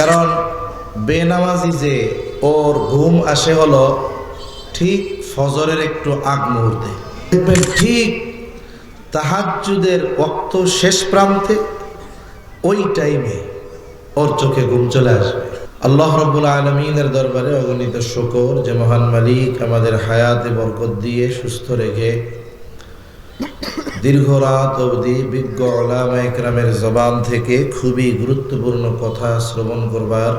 কারণ বেনামাজি যে ওর ঘুম আসে হলো ঠিক ফজরের একটু আগ মুহূর্তে। ঠিক তাহাজ্জুদের অক্ত শেষ প্রান্তে ওই টাইমে ওর চোখে ঘুম চলে আসবে। আল্লাহ রব্বুল আলমিনের দরবারে অগণিত শকর যে মহান মালিক আমাদের হায়াতে বরকত দিয়ে সুস্থ রেখে দীর্ঘ রাত অবধি বিজ্ঞ একরামের জবান থেকে খুবই গুরুত্বপূর্ণ কথা শ্রবণ করবার।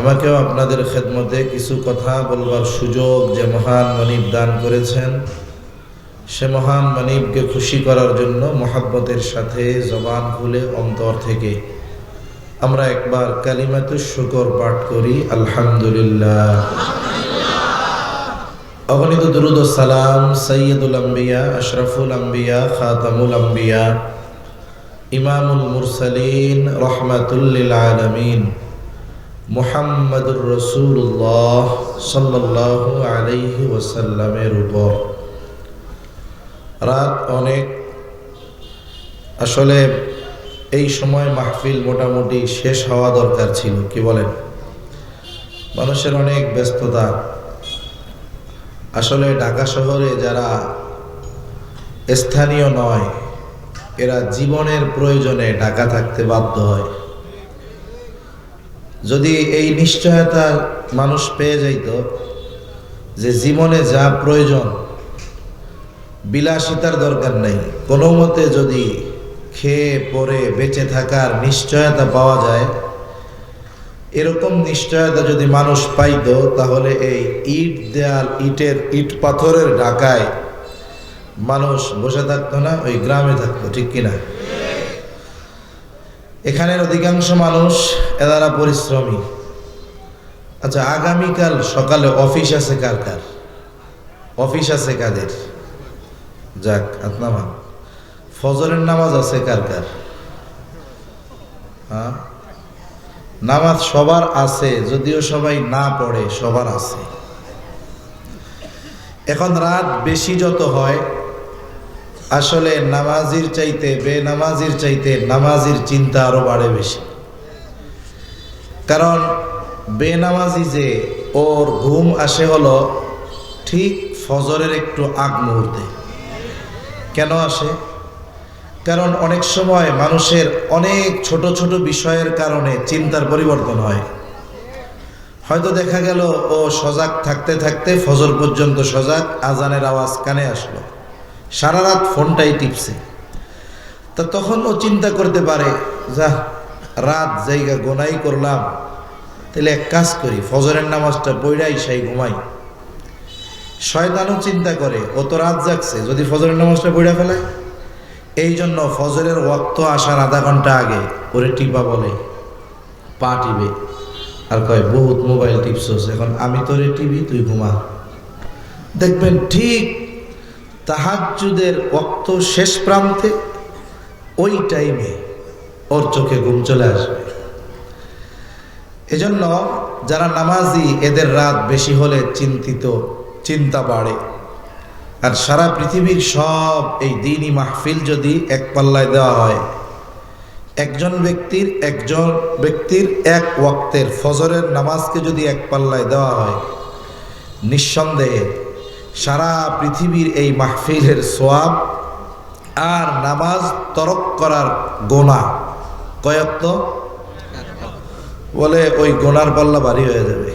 আমাকেও আপনাদের খেদমতে কিছু কথা বলবার সুযোগ যে মহান মনিব দান করেছেন। সে মহান মানিবকে খুশি করার জন্য মহাব্বতের সাথে জবান খুলে অন্তর থেকে আমরা একবার কালিমাতু শুকর পাঠ করি, আলহামদুলিল্লাহ। অগণিত দুরুদ সালাম সৈয়দুল আম্বিয়া, আশরাফুল আম্বিয়া, খাতামুল আম্বিয়া, ইমামুল মুরসালিন রহমাতুল্লিল আলমিন, মুহাম্মদুর রসুল্লাহ সাল্লাহ আলাইহি ওয়াসাল্লামের উপর। রাত অনেক। আসলে এই সময় মাহফিল মোটামুটি শেষ হওয়া দরকার ছিল, কি বলেন? মানুষের অনেক ব্যস্ততা। আসলে ঢাকা শহরে যারা স্থানীয় নয়, এরা জীবনের প্রয়োজনে ঢাকা থাকতে বাধ্য হয়। যদি এই নিশ্চয়তা মানুষ পেয়ে যাইত যে জীবনে যা প্রয়োজন, বিলাসিতার দরকার নেই। কোনো মতে যদি খেয়ে, পরে বেঁচে থাকার নিশ্চয়তা পাওয়া যায় এরকম নিশ্চয়তা যদি মানুষ পাইতো, তাহলে এই ইট দেয়াল, ইটের ইট পাথরের ঢাকায় মানুষ বসে থাকতো না, ওই গ্রামে থাকতো, ঠিক কিনা? এখানের অধিকাংশ মানুষ এদারা পরিশ্রমী। আচ্ছা আগামীকাল সকালে অফিস আছে কার কার? অফিস আছে কাদের? যাক আপনামা ফজরের নামাজ আছে কার কার? হ্যাঁ? নামাজ সবার আছে, যদিও সবাই না পড়ে, সবার আছে। এখন রাত বেশি যত হয়, আসলে নামাজির চাইতে, বেনামাজির চাইতে নামাজির চিন্তা আরও বাড়ে বেশি। কারণ বেনামাজি যে ওর ঘুম আসে হলো ঠিক ফজরের একটু আগ মুহূর্তে। কেন আসে? কারণ অনেক সময় মানুষের অনেক ছোট ছোট বিষয়ের কারণে চিন্তার পরিবর্তন হয়। হয়তো দেখা গেল, ও সজাগ থাকতে থাকতে ফজর পর্যন্ত সজাগ, আজানের আওয়াজ কানে আসলো। সারা রাত ফোনটাই টিপছে। তা তখন ও চিন্তা করতে পারে, যা, রাত জায়গা গোনাই করলাম। তাহলে এক কাজ করি, ফজরের নামাজটা পইড়াই সেই ঘুমাই। শয়তানও চিন্তা করে, ও তো রাত জাগছে, যদি ফজরের নামাজটা পইড়া ফেলায় এই জন্য ফজরের ওয়াক্ত আসার আধা ঘণ্টা আগে ওরে টিপা বলে, পা টিপে। আর কয়, বহুত মোবাইল টিপছস, এখন আমি তোরে টিভি তুই ঘুমা। দেখবেন ঠিক তাহাজ্জুদের ওক্ত শেষ প্রান্তে ওই টাইমে ওর চোখে ঘুম চলে আসবে। এজন্য যারা নামাজি, এদের রাত বেশি হলে চিন্তিত, চিন্তা বাড়ে। আর সারা পৃথিবীর সব এই দিনই মাহফিল যদি এক পাল্লায় দেওয়া হয়, একজন ব্যক্তির একজন ব্যক্তির এক ওয়াক্তের ফজরের নামাজকে যদি এক পাল্লায় দেওয়া হয়, নিঃসন্দেহে সারা পৃথিবীর এই মাহফিলের সোয়াব আর নামাজ তরক করার গোনা কয়ত্ত? বলে ওই গোনার পাল্লা ভারী হয়ে যাবে।